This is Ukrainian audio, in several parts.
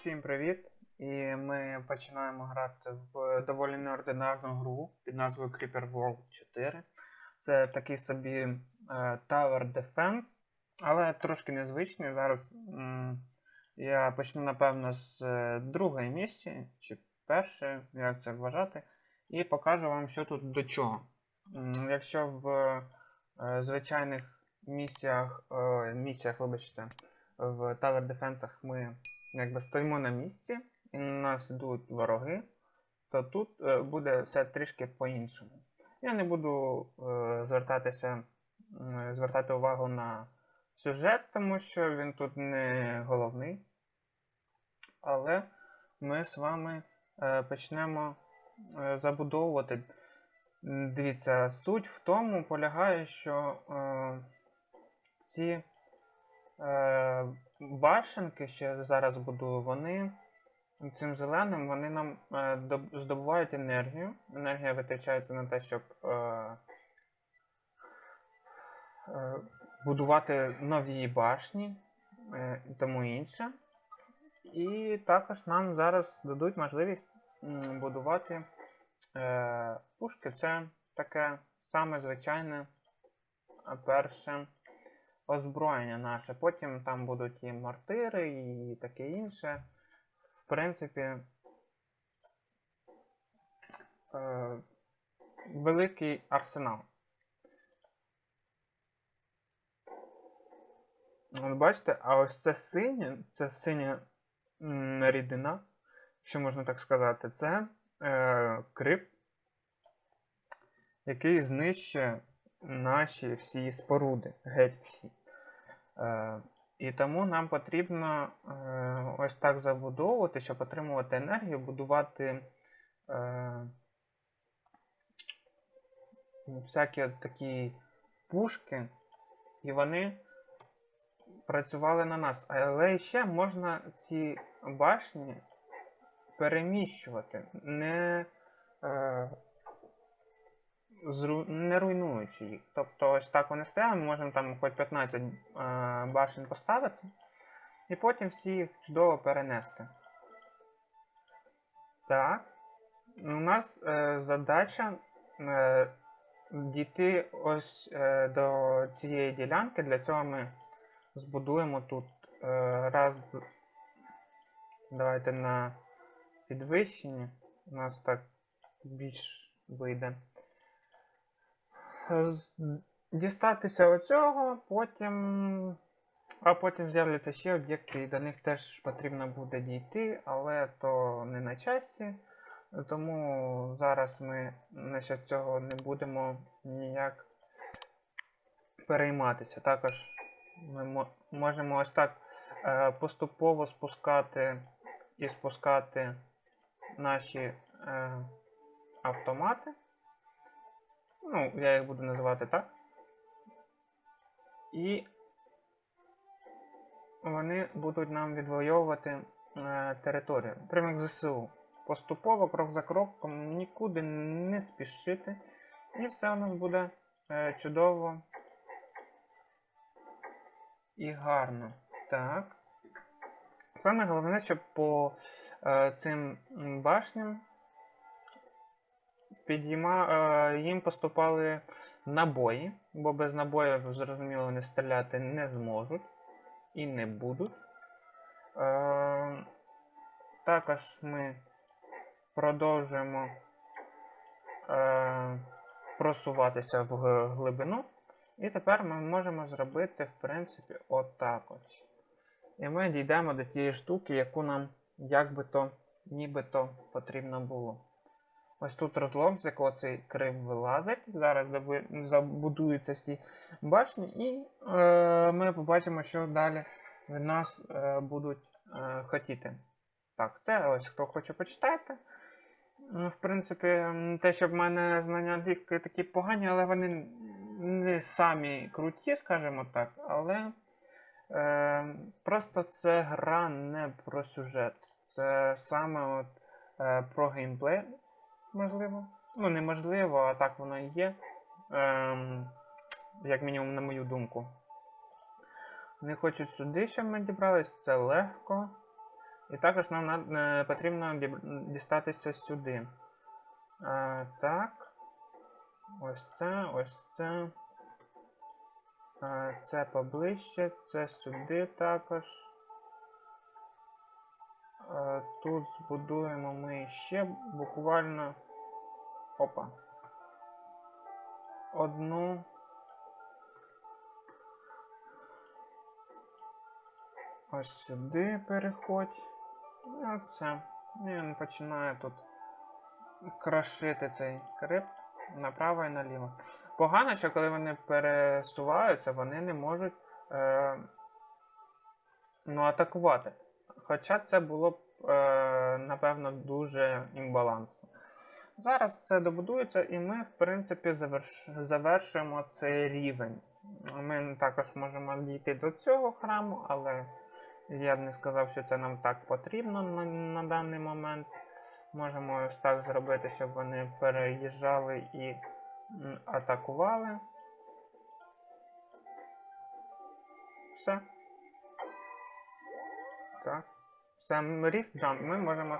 Всім привіт! І ми починаємо грати в доволі неординарну гру під назвою Creeper World 4. Це такий собі е, Tower Defense, але трошки незвичний. Зараз м, я почну, напевно, з е, другої місії, чи першої, як це вважати, і покажу вам, що тут до чого. М, Якщо в е, звичайних місіях, е, місіях, вибачте, в Tower Defense ми якби стоїмо на місці, і на нас йдуть вороги, то тут е, буде все трішки по-іншому. Я не буду е, звертатися, м, звертати увагу на сюжет, тому що він тут не головний. Але ми з вами е, почнемо е, забудовувати. Дивіться, суть в тому полягає, що е, ці е, башенки, що я зараз будую, вони цим зеленим вони нам е, здобувають енергію. Енергія витрачається на те, щоб е, е, будувати нові башні і тому інше. І також нам зараз дадуть можливість будувати пушки. Це таке саме звичайне перше озброєння наше. Потім там будуть і мортири, і таке інше. В принципі, е, великий арсенал. От бачите, а ось це синє, це синя рідина, що можна так сказати, це е, крип, який знищує наші всі споруди, геть всі. Е, і тому нам потрібно е, ось так забудовувати, щоб отримувати енергію, будувати е, всякі такі пушки, і вони працювали на нас. Але ще можна ці башні переміщувати, не, зру... не руйнуючи їх. Тобто ось так вони стояли, ми можемо там хоч 15 е, башен поставити, і потім всі їх чудово перенести. Так. У нас е, задача е, дійти ось е, до цієї ділянки. Для цього ми збудуємо тут е, раз. Давайте на підвищенні. У нас так більш вийде. Е, Дістатися оцього, потім. А потім з'являться ще об'єкти, і до них теж потрібно буде дійти, але то не на часі. Тому зараз ми насчет цього не будемо ніяк перейматися. Також ми можемо ось так е, поступово спускати і спускати наші е, автомати. Ну, я їх буду називати так. І вони будуть нам відвоювати е, територію. Прямо як ЗСУ. Поступово, крок за кроком, нікуди не спішити. І все у нас буде е, чудово і гарно. Так. Саме головне, щоб по е, цим башням підійма, е, їм поступали набої, бо без набоїв, зрозуміло, вони стріляти не зможуть і не будуть. Е, також ми продовжуємо е, просуватися в глибину. І тепер ми можемо зробити, в принципі, отак ось. І ми дійдемо до тієї штуки, яку нам як би то, нібито потрібно було. Ось тут розлом, з якого цей крив вилазить. Зараз забудуються всі башні, і е, ми побачимо, що далі від нас е, будуть е, хотіти. Так, це ось хто хоче почитати. Ну, В принципі, те, що в мене знання англійської такі погані, але вони не самі круті, скажімо так. Але е, просто це гра не про сюжет. Це саме от, е, про геймплей, можливо. Ну, неможливо, а так воно і є. Е, як мінімум, на мою думку. Вони хочуть сюди, щоб ми дібрались, це легко. І також нам е, потрібно дістатися сюди. Е, так. Ось це, ось це. Е, це поближче, це сюди також. Е, тут збудуємо ми ще буквально. Опа. Одну. Ось сюди переходь. І все. І він починає тут крошити цей крипт направо і наліво. Погано, що коли вони пересуваються, вони не можуть е, ну, атакувати. Хоча це було б, е, напевно, дуже імбалансно. Зараз це добудується, і ми, в принципі, заверш... завершимо цей рівень. Ми також можемо дійти до цього храму, але я б не сказав, що це нам так потрібно на, на даний момент. Можемо ось так зробити, щоб вони переїжджали і атакували. Все. Так. Все, ріф джамп. Ми можемо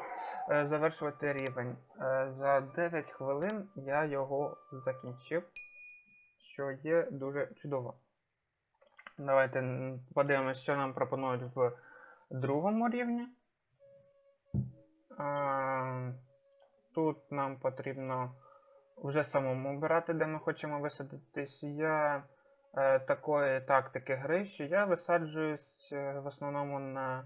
е, завершувати рівень. Е, за 9 хвилин я його закінчив, що є дуже чудово. Давайте м, подивимось, що нам пропонують в другому рівні. Е, Тут нам потрібно вже самому обирати, де ми хочемо висадитись. Я такої тактики гри, що я висаджуюсь в основному на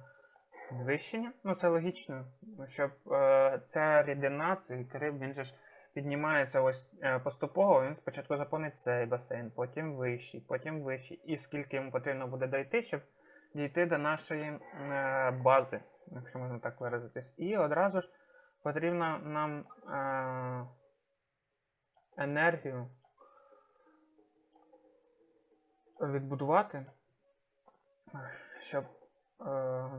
підвищення. Ну, це логічно, щоб е, ця рідина, цей крив, він же ж піднімається ось е, поступово. Він спочатку заповнить цей басейн, потім вищий, потім вищий. І скільки йому потрібно буде дойти, щоб дійти до нашої е, бази, якщо можна так виразитись. І одразу ж потрібно нам е, енергію відбудувати, щоб е,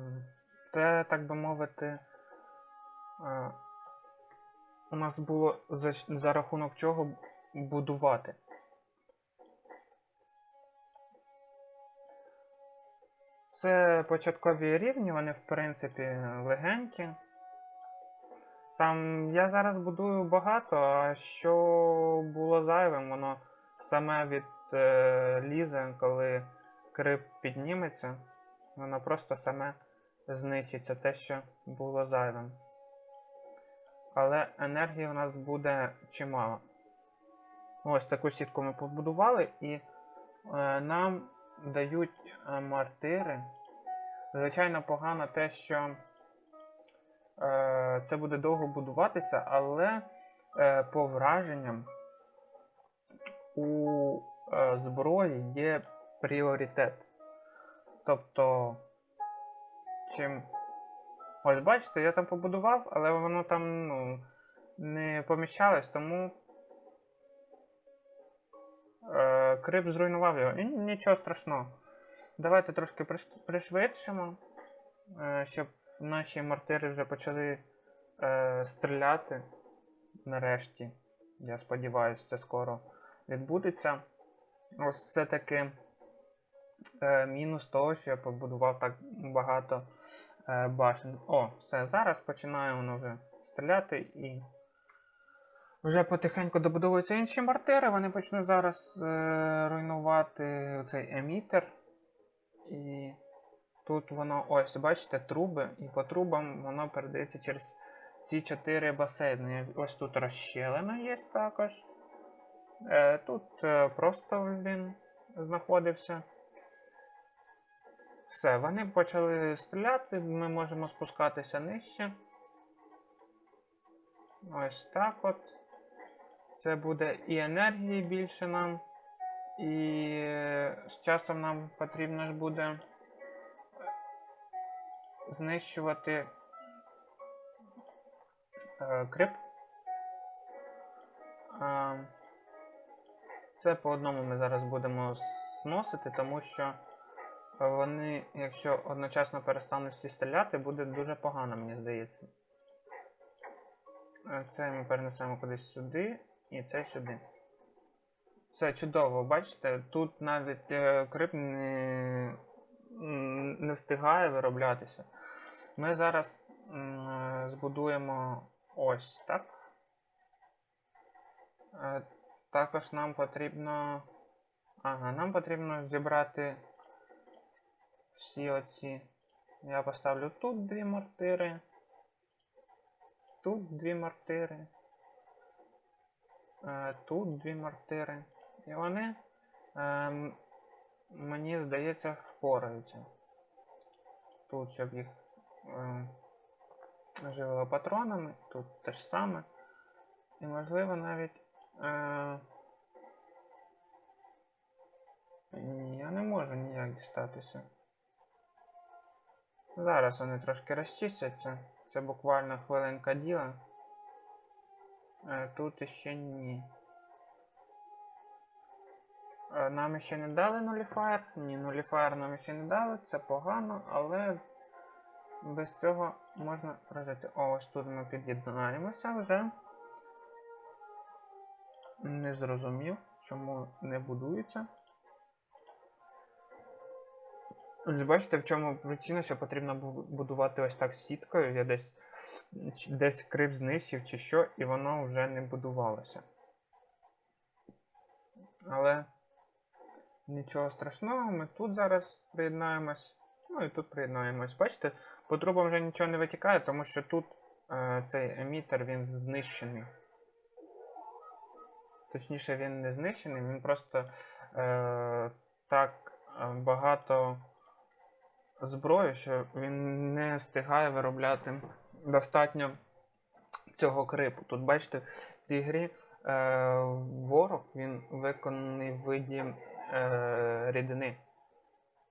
це, так би мовити, е, у нас було за, за рахунок чого будувати. Це початкові рівні, вони в принципі легенькі. Там я зараз будую багато, а що було зайвим, воно саме від е, лізе, коли крип підніметься, воно просто саме знищиться те, що було зайвим. Але енергії у нас буде чимало. Ось таку сітку ми побудували і е, нам дають е, мартири. Звичайно, погано те, що е, це буде довго будуватися, але е, по враженням у е, зброї є пріоритет. Тобто, чим. Ось бачите, я там побудував, але воно там ну, не поміщалось, тому е, крип зруйнував його. І нічого страшного. Давайте трошки пришвидшимо, е, щоб наші мартири вже почали е, стріляти нарешті. Я сподіваюся, це скоро відбудеться. Ось все-таки мінус того, що я побудував так багато е, башен. О, все, зараз починає воно вже стріляти і. Вже потихеньку добудовуються інші мартири, вони почнуть зараз е, руйнувати цей емітер. І тут воно, ось, бачите, труби, і по трубам воно передається через ці чотири басейни. Ось тут розщелина є також. Е, тут е, просто він знаходився. Все, вони почали стріляти, ми можемо спускатися нижче. Ось так от. Це буде і енергії більше нам, і е, з часом нам потрібно ж буде знищувати е, крип. Це по одному ми зараз будемо зносити, тому що вони, якщо одночасно перестануть всі стріляти, буде дуже погано, мені здається. Е, Це ми перенесемо кудись сюди і це сюди. Все чудово, бачите, тут навіть е, крип не, не встигає вироблятися. Ми зараз е, збудуємо ось так. Е, Також нам потрібно. Ага, нам потрібно зібрати всі оці. Я поставлю тут дві мортири. Тут дві мортири. Е, Тут дві мортири. І вони, ем, мені здається, впораються. Тут, щоб їх е, живили патронами, тут те ж саме. І можливо навіть. Е, ні, я не можу ніяк дістатися. Зараз вони трошки розчистяться. Це буквально хвилинка діла. Е, Тут іще ні. Е, Нам ще не дали нуліфаєр. Ні, нуліфаєр нам ще не дали, це погано, але без цього можна прожити. О, ось тут ми під'єднаємося вже. Не зрозумів, чому не будується. Ось бачите, в чому причина, що потрібно бу- будувати ось так сіткою. Я десь, десь крив знищив чи що, і воно вже не будувалося. Але нічого страшного, ми тут зараз приєднаємось. Ну і тут приєднаємось. Бачите, по трубам вже нічого не витікає, тому що тут е, цей емітер він знищений. Точніше, він не знищений, він просто е, так е, багато зброї, що він не встигає виробляти достатньо цього крипу. Тут бачите, в цій грі е, ворог він виконаний в виді е, рідини.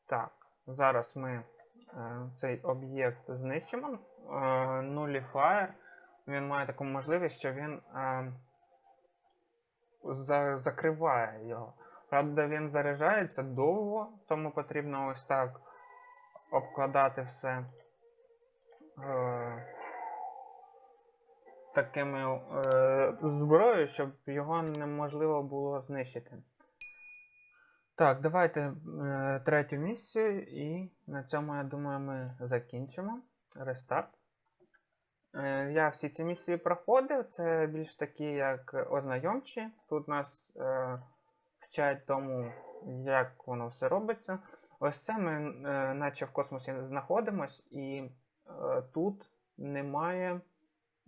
Так, зараз ми е, цей об'єкт знищимо. Е, Nullifier, він має таку можливість, що він е, за, закриває його. Правда, він заряджається довго, тому потрібно ось так обкладати все е, такими е, зброєю, щоб його неможливо було знищити. Так, давайте е, третю місію, і на цьому, я думаю, ми закінчимо. Рестарт. Е, я всі ці місії проходив. Це більш такі, як ознайомчі. Тут нас е, вчать тому, як воно все робиться. Ось це ми, е, наче в космосі, знаходимось, і е, тут немає.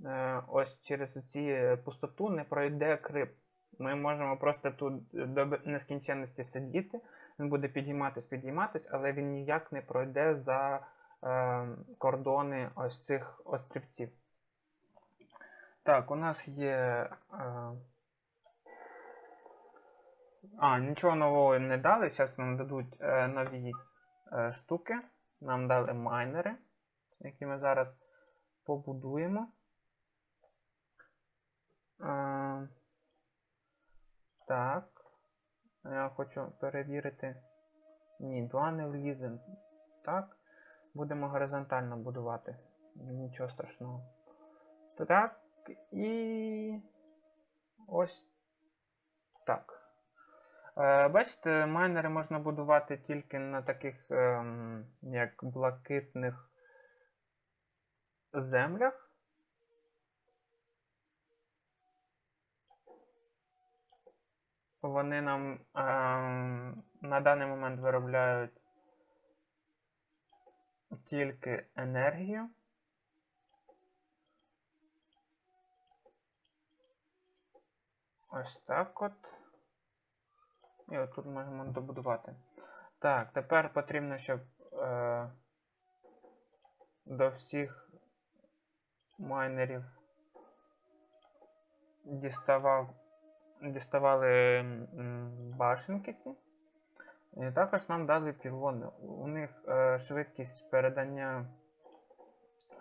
Е, ось через ці пустоту не пройде крип. Ми можемо просто тут до нескінченності сидіти, він буде підійматись, підійматись, але він ніяк не пройде за е, кордони ось цих острівців. Так, у нас є. Е, а, нічого нового не дали. Зараз нам дадуть е, нові е, штуки. Нам дали майнери, які ми зараз побудуємо. Е, так. Я хочу перевірити. Ні, два не влізе. Так. Будемо горизонтально будувати. Нічого страшного. Так. І. Ось бачите, майнери можна будувати тільки на таких, ем, як блакитних землях. Вони нам ем, на даний момент виробляють тільки енергію. Ось так от. І от тут можемо добудувати. Так, тепер потрібно, щоб е, до всіх майнерів діставав, діставали башенки ці. І також нам дали пілони. У них е, швидкість передання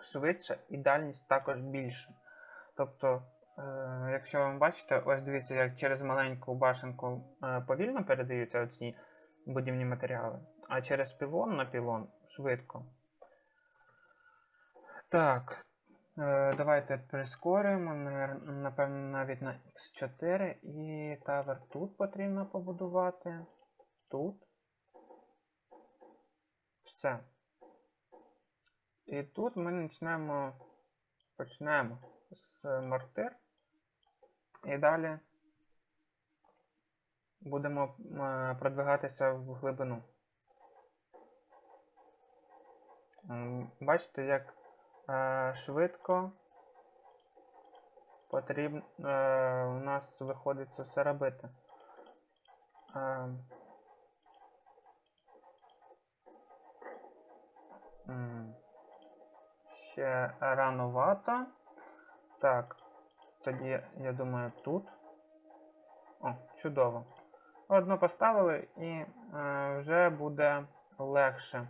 швидша і дальність також більша. Тобто, якщо ви бачите, ось дивіться, як через маленьку башенку е, повільно передаються оці будівні матеріали, а через пілон на пілон швидко. Так, е, давайте прискорюємо, напевно, навіть на X4 і тавер тут потрібно побудувати. Тут. Все. І тут ми почнемо, почнемо з мортир. І далі будемо е, продвигатися в глибину. Бачите, як е, швидко потрібно е, у нас виходить це все робити. Ще рановато. Так, тоді, я думаю, тут. О, чудово. Одну поставили і е, вже буде легше.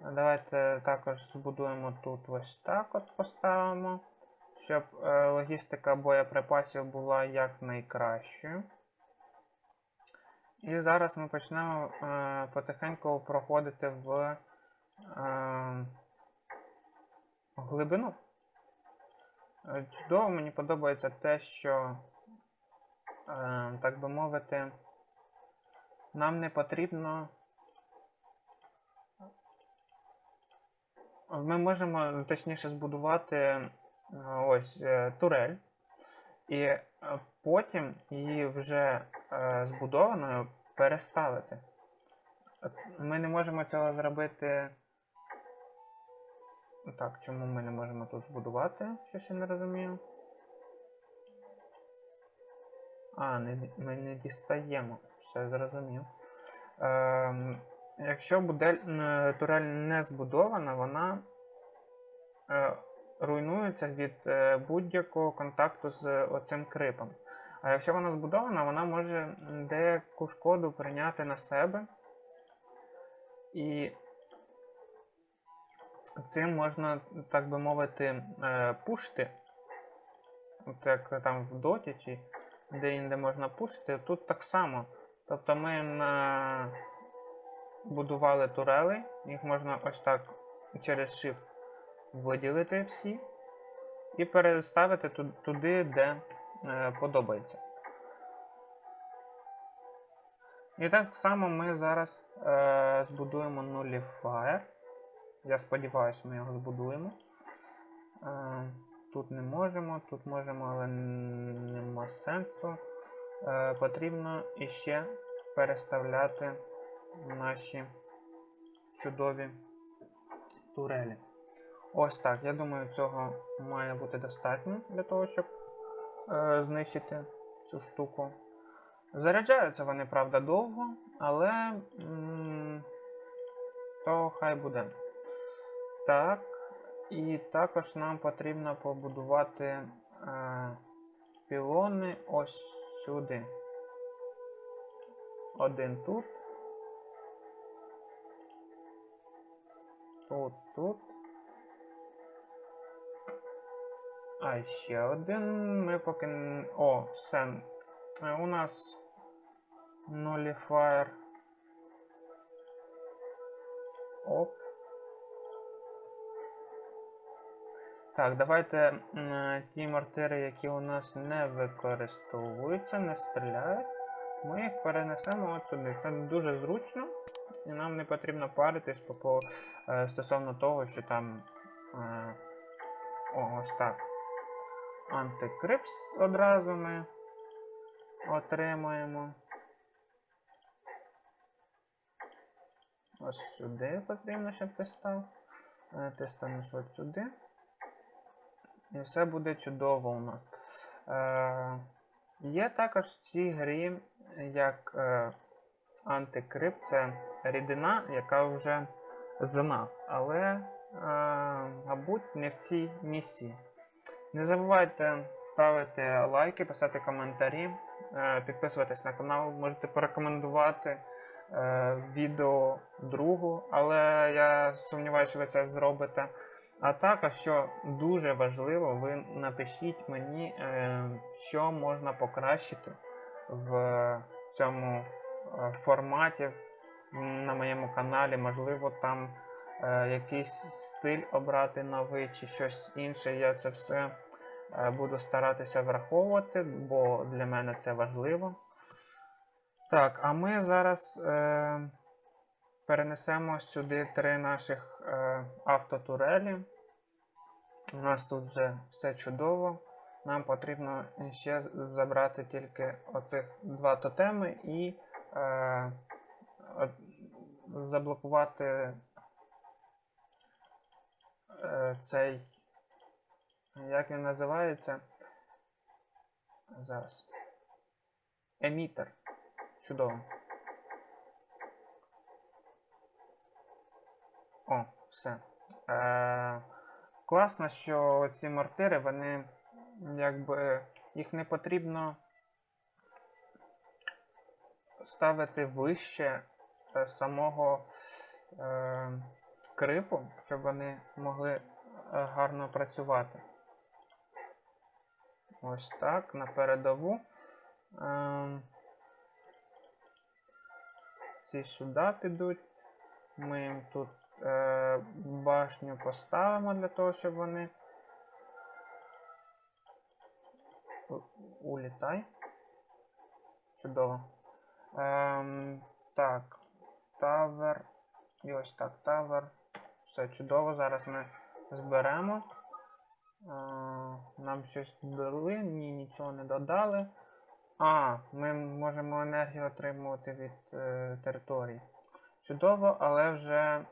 Давайте також збудуємо тут ось так от поставимо, щоб е, логістика боєприпасів була якнайкращою. І зараз ми почнемо е, потихеньку проходити в е, глибину. Е, Чудово, мені подобається те, що, е, так би мовити, нам не потрібно. Ми можемо точніше збудувати е, ось турель, і потім її вже збудованою переставити. Ми не можемо цього зробити. Так, чому ми не можемо тут збудувати? Щось я не розумію. А, не, ми не дістаємо. Все зрозумів. Ем, якщо буде турель не збудована, вона е, руйнується від е, будь-якого контакту з оцим крипом. А якщо вона збудована, вона може деяку шкоду прийняти на себе. І цим можна, так би мовити, е, пушити. От як там в доті чи де-інде можна пушити, тут так само. Тобто ми на... будували турели, їх можна ось так через Shift виділити всі і переставити туди, де е, подобається. І так само ми зараз е, збудуємо Nullifier. Я сподіваюся, ми його збудуємо. Е, тут не можемо, тут можемо, але нема сенсу. Е, потрібно іще переставляти наші чудові турелі. Ось так. Я думаю, цього має бути достатньо для того, щоб е, знищити цю штуку. Заряджаються вони, правда, довго, але то хай буде. Так. І також нам потрібно побудувати е, пілони ось сюди. Один тут. Тут, тут. А ще один. Ми поки. О, все. Е, У нас nullifier. Так, давайте ті мортири, які у нас не використовуються, не стріляють. Ми їх перенесемо от сюди. Це дуже зручно, і нам не потрібно паритись по, по, е, стосовно того, що там. Е, о, ось так. Антикрипс одразу ми отримуємо. Ось сюди потрібно, щоб ти став. Е, Ти станеш от сюди. І все буде чудово у нас. Е, є також в цій грі як е, антикрип, це рідина, яка вже за нас, але, е, мабуть, не в цій місії. Не забувайте ставити лайки, писати коментарі, е, підписуватись на канал, можете порекомендувати е, відео другу, але я сумніваюся, що ви це зробите. А також, що дуже важливо, ви напишіть мені, е, що можна покращити в цьому е, форматі на моєму каналі. Можливо, там е, якийсь стиль обрати новий чи щось інше. Я це все буду старатися враховувати, бо для мене це важливо. Так, а ми зараз перенесемо сюди три наших е, автотурелі. У нас тут вже все чудово. Нам потрібно ще забрати тільки оцих два тотеми і е, заблокувати е, цей. Як він називається? Зараз. Емітер. Чудово. О, все. Е, класно, що ці мортири, вони якби їх не потрібно ставити вище е, самого е, крипу, щоб вони могли е, гарно працювати. Ось так, на передову. Ем, ці сюди підуть. Ми їм тут е, башню поставимо для того, щоб вони. Улітай. Чудово. Ем, так. Тавер. І ось так, тавер. Все чудово. Зараз ми зберемо. Е, нам щось дали, ні, нічого не додали. А, ми можемо енергію отримувати від е, території. Чудово, але вже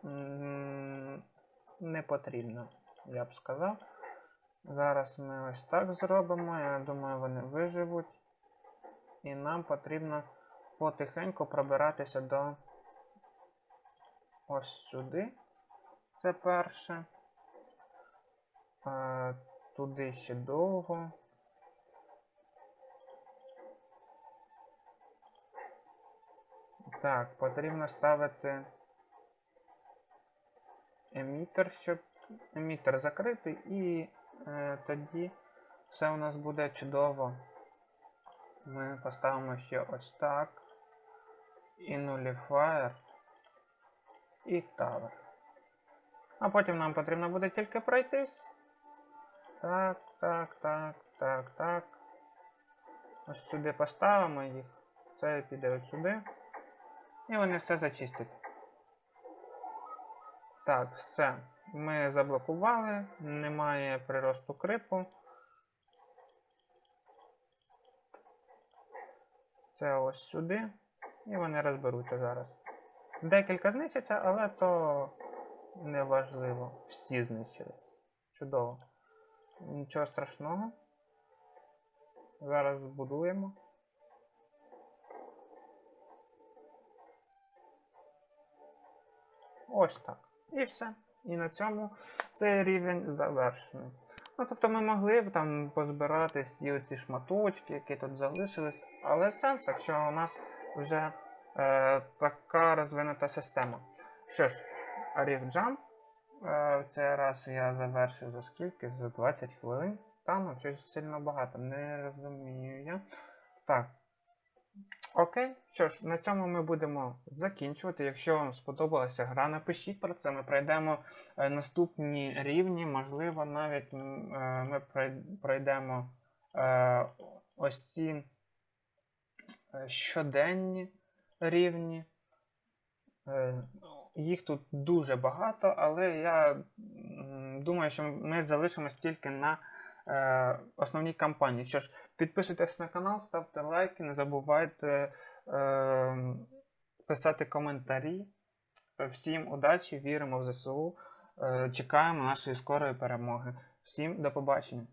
не потрібно, я б сказав. Зараз ми ось так зробимо. Я думаю, вони виживуть. І нам потрібно потихеньку пробиратися до ось сюди. Це перше. Е, туди ще довго. Так, потрібно ставити емітер, щоб емітер закрити, і е, тоді все у нас буде чудово. Ми поставимо ще ось так. І нуліфаєр, і тавер. А потім нам потрібно буде тільки пройтись. Так, так, так, так, так. Ось сюди поставимо їх. Це піде ось сюди. І вони все зачистять. Так, все. Ми заблокували, немає приросту крипу. Це ось сюди. І вони розберуться зараз. Декілька знищаться, але то не важливо. Всі знищились. Чудово. Нічого страшного. Зараз збудуємо. Ось так. І все. І на цьому цей рівень завершений. Ну, тобто ми могли б там позбирати всі оці шматочки, які тут залишились, але сенс, якщо у нас вже е, така розвинута система. Що ж, Jump. Е, цей раз я завершив за скільки? За 20 хвилин. Та ну, щось сильно багато, не розумію я. Так. Окей, що ж, на цьому ми будемо закінчувати. Якщо вам сподобалася гра, напишіть про це. Ми пройдемо е, наступні рівні. Можливо, навіть е, ми пройдемо е, ось ці щоденні рівні. Їх тут дуже багато, але я думаю, що ми залишимось тільки на е, основній кампанії. Що ж, підписуйтесь на канал, ставте лайки, не забувайте е, писати коментарі. Всім удачі, віримо в ЗСУ. Е, чекаємо нашої скорої перемоги. Всім до побачення.